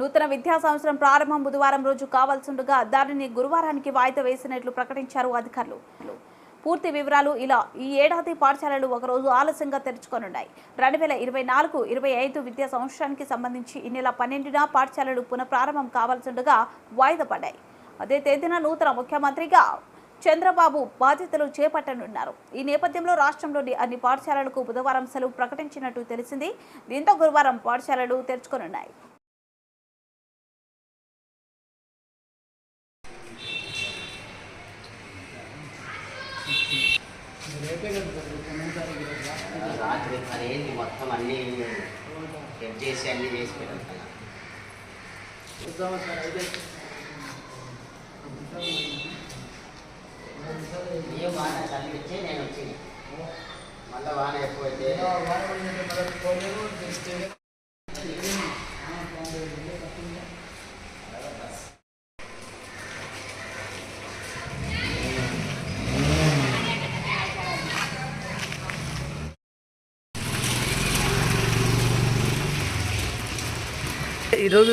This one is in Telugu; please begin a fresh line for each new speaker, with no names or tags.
నూతన విద్యా సంవత్సరం ప్రారంభం బుధవారం రోజు కావాల్సిండగా దానిని గురువారానికి వాయిదా వేసినట్లు ప్రకటించారు అధికారులు. పూర్తి వివరాలు ఇలా ఈ ఏడాది పాఠశాలలు ఒకరోజు ఆలస్యంగా తెరుచుకోనున్నాయి. రెండు వేల ఇరవై నాలుగు ఇరవై ఐదు విద్యా సంవత్సరానికి సంబంధించి ఈ నెల పన్నెండున పాఠశాలలు పునఃప్రారంభం కావాల్సిండగా వాయిదా పడ్డాయి. అదే తేదీన నూతన ముఖ్యమంత్రిగా చంద్రబాబు బాధ్యతలు చేపట్టనున్నారు. ఈ నేపథ్యంలో రాష్ట్రంలోని అన్ని పాఠశాలలకు బుధవారం సెలవు ప్రకటించినట్టు తెలిసింది. దీంతో గురువారం పాఠశాలలు తెరుచుకోనున్నాయి.
రాత్రి అదేంటి మొత్తం అన్నీ సెట్ చేసి అన్నీ చేసి పెట్టాను ఏ వాన తల్లి నేను వచ్చింది మళ్ళీ వాన ఎక్కువైతే
ఈరోజు